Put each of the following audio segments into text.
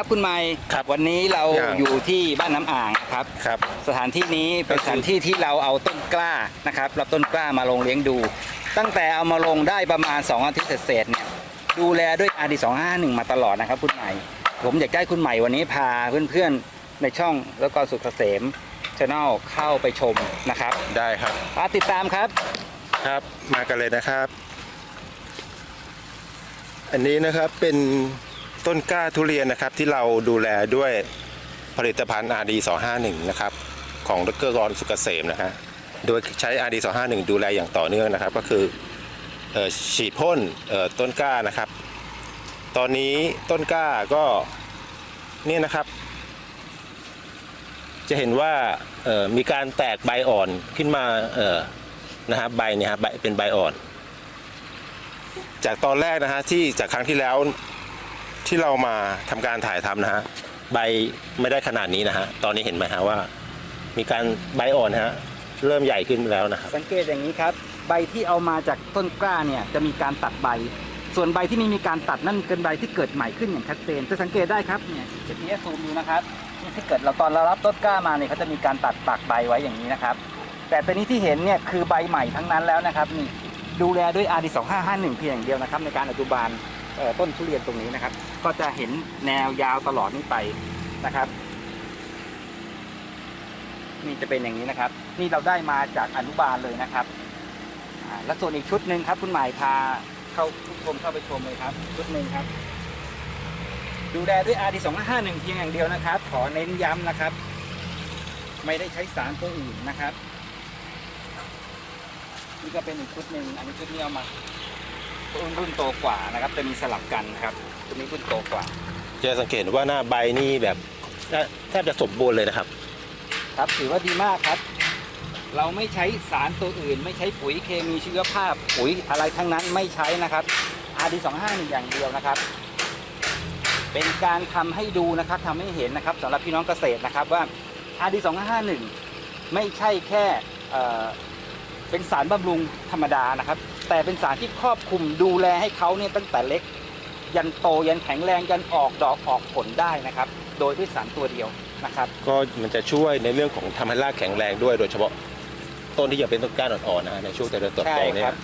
ครับคุณไมค์ครับวันนี้เราอย่างอยู่ที่บ้านน้ำอ่างครับ ครับ สถานที่นี้เป็นก็คือสถานที่ที่เราเอาต้นกล้านะครับเราต้นกล้ามาลงเลี้ยงดู ตั้งแต่เอามาลงได้ประมาณ 2 อาทิตย์เศษๆเนี่ยดูแลด้วย RD 2 5 1มาตลอดนะครับคุณใหม่ ผมอยากให้คุณใหม่วันนี้พาเพื่อนๆในช่องแล้วก็สุขเกษมช n แนลเข้าไปชมนะครับได้ครับมาติดตามครับ ครับมากันเลยนะครับ อันนี้นะครับเป็น ต้นกล้าทุเรียนนะครับที่เราดูแลด้วยผลิตภัณฑ์ RD 251นะครับของดรกรสุกเกษมนะฮะโดยใช้ RD 251ดูแลอย่างต่อเนื่องนะครับ ก็คืออฉีดพ่นต้นกล้านะครับ ตอนนี้ต้นกล้าก็เนี่ยนะครับ จะเห็นว่ามีการแตกใบอ่อนขึ้นมานะครับใบเนี่ยฮะใบเป็นใบอ่อน จากตอนแรกนะฮะที่จากครั้งที่แล้ว ที่เรามาทำการถ่ายทำนะฮะใบไม่ได้ขนาดนี้นะฮะตอนนี้เห็นไหมฮะว่า มีการใบอ่อนนะฮะเริ่มใหญ่ขึ้นแล้วนะครับสังเกตอย่างนี้ครับ ใบที่เอามาจากต้นกล้าเนี่ยจะมีการตัดใบ ส่วนใบที่ไม่มีการตัดนั่นเป็นใบที่เกิดใหม่ขึ้นอย่างชัดเจนจะสังเกตได้ครับเนี่ยจุดนี้ซูมดูนะครับนี่ที่เกิดเราตอนเรารับต้นกล้ามาเนี่ยเขาจะมีการตัดปากใบไว้อย่างนี้นะครับ แต่ตัวนี้ที่เห็นเนี่ยคือใบใหม่ทั้งนั้นแล้วนะครับนี่ดูแลด้วย RD 2551เพียงอย่างเดียวนะครับในการอนุบาล ต้นทุเรียนตรงนี้นะครับ ก็จะเห็นแนวยาวตลอดนี้ไปนะครับ นี่จะเป็นอย่างนี้นะครับ นี่เราได้มาจากอนุบาลเลยนะครับและส่วนอีกชุดหนึ่งครับ คุณหมายพาเข้าชมเข้าไปชมเลยครับ ชุดหนึ่งครับ ดูแลด้วย RD 251เพียงอย่างเดียวนะครับ ขอเน้นย้ำนะครับ ไม่ได้ใช้สารตัวอื่นนะครับนี่ก็เป็นอีกชุดหนึ่งอันนี้ชุดนี้เอามา รุ่นรุ่นโตกว่านะครับจะมีสลับกันนะครับชุดนี้รุ่นโตกว่า จะสังเกตว่าหน้าใบนี่แบบแทบจะสมบูรณ์เลยนะครับ ครับถือว่าดีมากครับ เราไม่ใช้สารตัวอื่น ไม่ใช้ปุ๋ยเคมีชีวภาพปุ๋ยอะไรทั้งนั้นไม่ใช้นะครับ RD 2 5 1 อย่างเดียวนะครับ เป็นการทำให้ดูนะครับทำให้เห็นนะครับสำหรับพี่น้องเกษตรนะครับว่า RD 2 5 1 ไม่ใช่แค่เอ่อเป็นสารบำรุงธรรมดานะครับ แต่เป็นสารที่ครอบคลุมดูแลให้เขาเนี่ยตั้งแต่เล็ก ยันโตยันแข็งแรงยันออกดอกออกผลได้นะครับ โดยด้วยสารตัวเดียวนะครับ ก็มันจะช่วยในเรื่องของทำให้รากแข็งแรงด้วยโดยเฉพาะต้นที่ยังเป็นต้นกล้าอ่อนๆนะฮะในช่วงเจริญเติบใช่โตเนี่คยรับ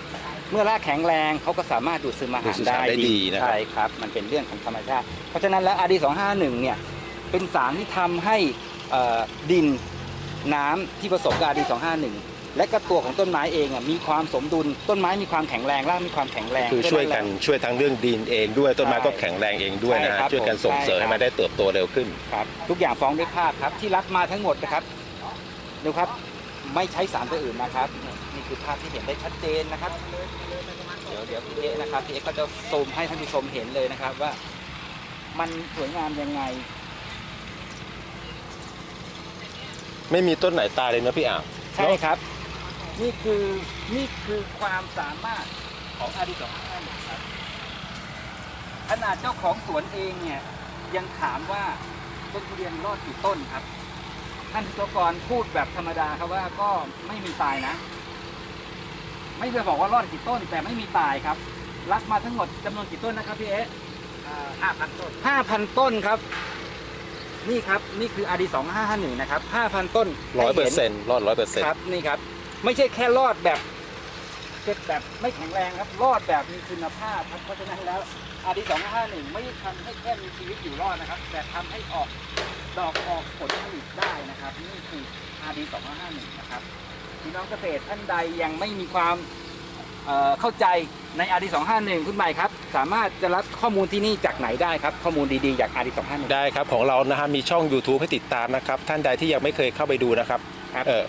เมื่อรากแข็งแรงเขาก็สามารถดูดซึมอาดูหาดรซึมได้อาหารได้ดีนะครับ ใช่ครับ มันเป็นเรื่องของธรรมชาติ เพราะฉะนั้นแล้ว RD 251 เนี่ยเป็นสารที่ทำให้เอ่อดินน้ำที่ผสมกับ RD 251 และก็ตัวของต้นไม้เองอะมีความสมดุลต้นไม้มีความแข็งแรงรากมีความแข็งแรงคือช่วยกันเพราะฉะแล้ช่วยทั้งเรื่องดินเองด้วยต้นไม้ใช่ก็แข็งแรงเองด้วยนะใช่ฮะครับช่วยกันส่งเสริมใช่ให้ครับมันได้เติบโตเร็วขึ้นครับทุกอย่างฟ้องด้วยภาพครับที่รัดมาทั้งหมดนะครับดูครับไม่ใช้สารตัวอื่นนะครับนี่นี่คือภาพที่เห็นได้ชัดเจนนะครับ เดี๋ยวเดี๋ยวพี่เอะนะครับพี่เอะก็จะซูมให้ท่านผู้ชมเห็นเลยนะครับว่ามันสวยงามยังไง ไม่มีต้นไหนตายเลยนะพี่อ่างใช่ครับ นี่คือนี่คือความสามารถของอาดิสองท่านครับขนาดเจ้าของสวนเองเนี่ยยังถามว่าต้นทุเรียนรอดกี่ต้นครับ ท่านวิศวกรพูดแบบธรรมดาครับว่าก็ไม่มีตายนะ ไม่เคยบอกว่ารอดกี่ต้น แต่ไม่มีตายครับ รับมาทั้งหมดจำนวนกี่ต้นนะครับพี่เอ๊ะห้าพันต้นห้าพันต้นครับ นี่ครับนี่คือ RD 2 5 5 1นะครับห้าพันต้นร้อยเปอให้ร์ห็เซ็นต์รอดร้อยเปอร์เซ็นต์ครับนี่ครับ ไม่ใช่แค่รอดแบบเก็บแบบไม่แข็งแรงครับ รอดแบบมีคุณภาพครับเพราะฉะนั้นแล้วอาดีสองห้าหนึ่งไม่ได้ทำให้แค่มีชีวิตอยู่รอดนะครับ แต่ทำให้ออกดอกออกผลผลิตได้นะครับ นี่คืออาดีสองห้าหนึ่งนะครับพี่น้องเกษตรท่านใดยังไม่มีความเอ่อเข้าใจในอาดีสองห้าหนึ่งคุณใหม่ครับ สามารถจะรับข้อมูลที่นี่จากไหนได้ครับ ข้อมูลดีๆจากอาดีสองห้าหนึ่งได้ครับ ของเรานะฮะมีช่อง YouTube ให้ติดตามนะครับ ท่านใดที่ยังไม่เคยเข้าไปดูนะครับครับเออ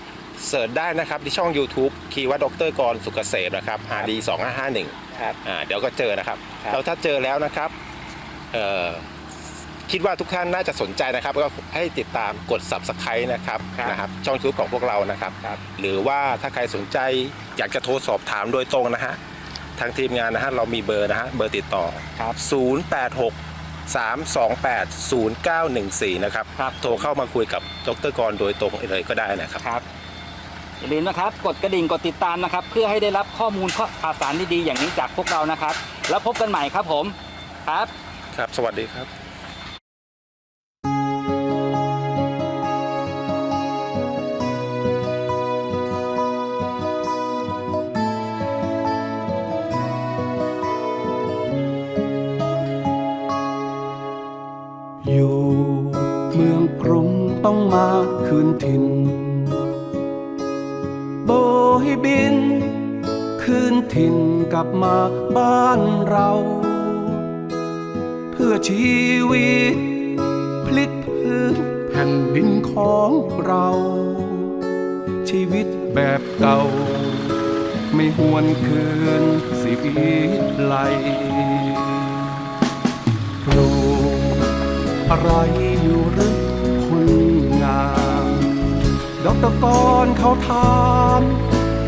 เสิร์ชได้นะครับที่ช่อง YouTube คีย์ว่าดรกรสุกเกษมนะครับ RD 2551ครับ อ่าเดี๋ยวก็เจอนะครับครับเราถ้าเจอแล้วนะครับเอ่อคิดว่าทุกท่านน่าจะสนใจนะครับ ก็ให้ติดตามกด Subscribe นะครับนะครับช่อง YouTube ของพวกเรานะครับ ครับ หรือว่าถ้าใครสนใจอยากจะโทรสอบถามโดยตรงนะฮะทางทีมงานนะฮะเรามีเบอร์นะฮะเบอร์ติดต่อ ครับ 086 328 0914 นะครับ ครับ โทรเข้ามาคุยกับดรกรโดยตรงเลยก็ได้นะครับ ครับ อย่าลืมนะครับ กดกระดิ่งกดติดตามนะครับ เพื่อให้ได้รับข้อมูลข่าวสารดีๆอย่างนี้จากพวกเรานะครับ แล้วพบกันใหม่ครับผมครับครับ สวัสดีครับอยู่เมืองกรุงต้องมาคืนถิ่น บิน คืนถิ่นกลับมาบ้านเรา เพื่อชีวิต พลิกพื้นแผ่นดินของเรา ชีวิตแบบเก่า ไม่หวนคืนสิวิไลปลูกอะไรอยู่หรือคนงามดอกตะกอนเขาถาม